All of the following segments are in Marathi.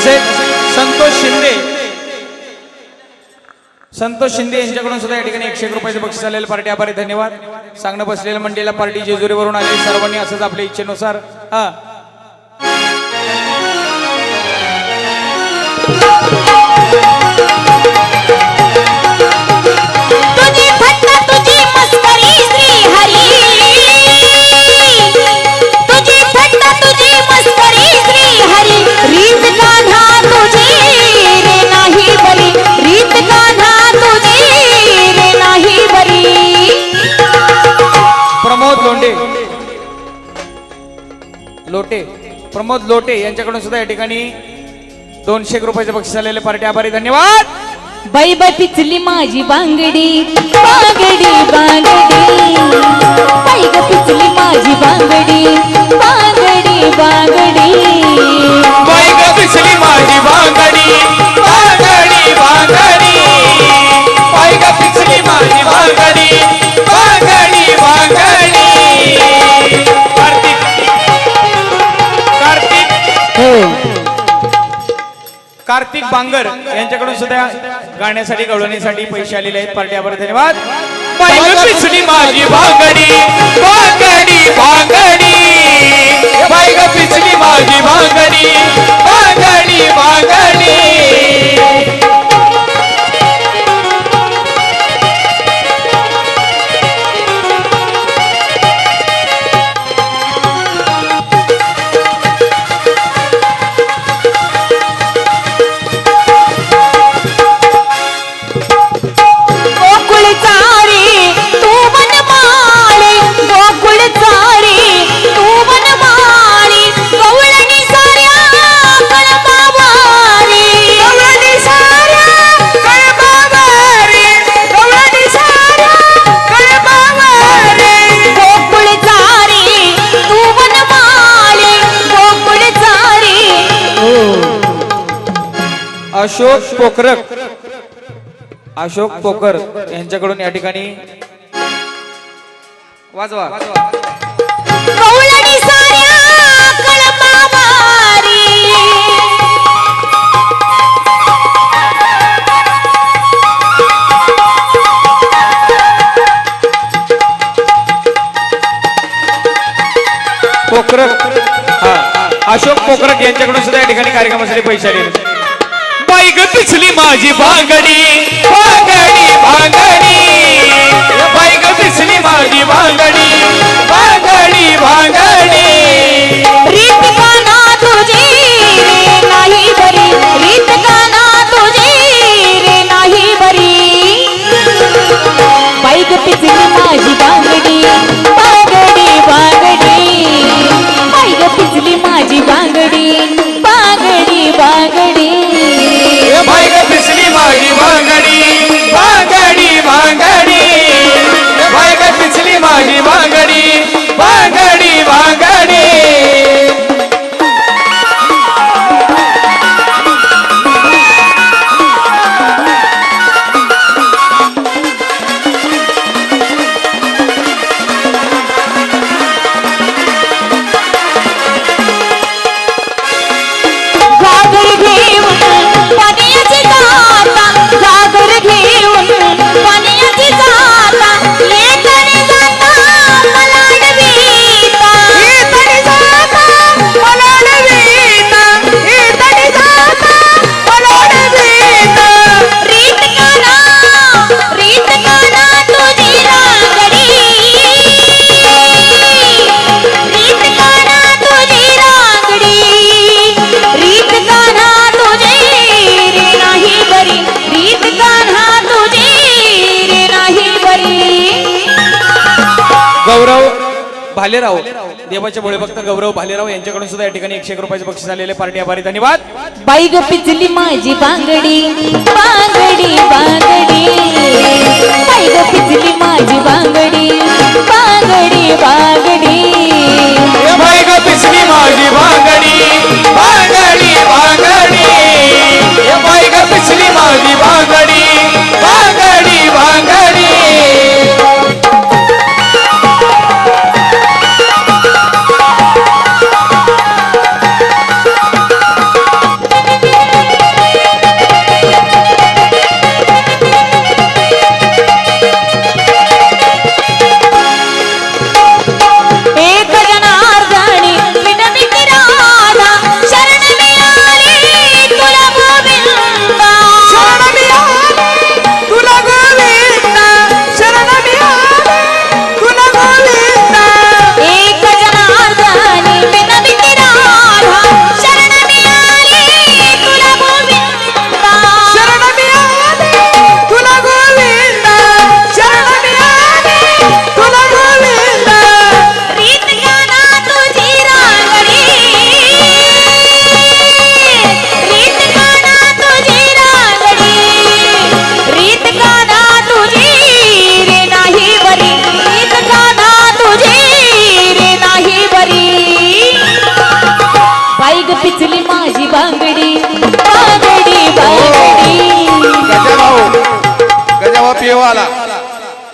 तसेच संतोष शिंदे. संतोष शिंदे यांच्याकडून सुद्धा या ठिकाणी एकशे एक रुपयाचे बक्षीस आलेले पार्टी आभारी धन्यवाद. सांगणं बसलेल्या मंडळीला पार्टी जेजुरीवरून आली सर्वांनी असंच आपल्या इच्छेनुसार. हा. लोटे प्रमोद लोटे यांच्याकडून सुद्धा या ठिकाणी दोनशे एक रुपयाचे बक्षीस आलेले पार्टी. आभारी धन्यवाद. बाई बाई पिचली माझी बांगडी बांगडी बांगडी. बाई ग पिचली माझी बांगडी बांगडी बांगडी. कार्तिक बांगर यांच्याकडून सुद्धा गाण्यासाठी गवळणीसाठी पैसे आलेले आहेत. पार्टी धन्यवाद. माझी अशोक पोखरक. अशोक पोकर यांच्याकडून या ठिकाणी वाजवा. पोखरक. हा. अशोक पोखरक यांच्याकडून सुद्धा या ठिकाणी कार्यक्रमासाठी पैसे आलेले ग पिछली माझी भांगडी. भांगडी भांगडी. बांगडी ग पिछली माझी भांगडी. भांगडी भांगडी. भालेराव देवाचे भोळे भक्त गौरव भालेराव यांच्याकडून सुद्धा या ठिकाणी एकशे एक रुपयाचे बक्षीस आलेले पार्टी आभारी धन्यवाद. बाई ग पिचली माझी बांगडी बांगडी बांगडी. बाई ग पिचली माझी बांगडी बांगडी बांगडी. बाईक पिचली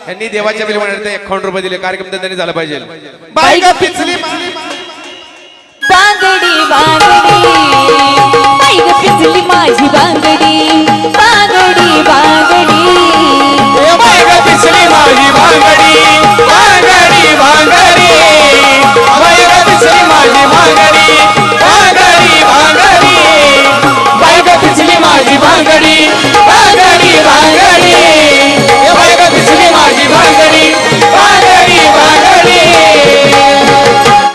यांनी देवाच्या बिल म्हणाले एकावन्न रुपये दिले कार्यक्रम त्यांनी झाला पाहिजे. बाई ग पिचली बांगडी बांगडी.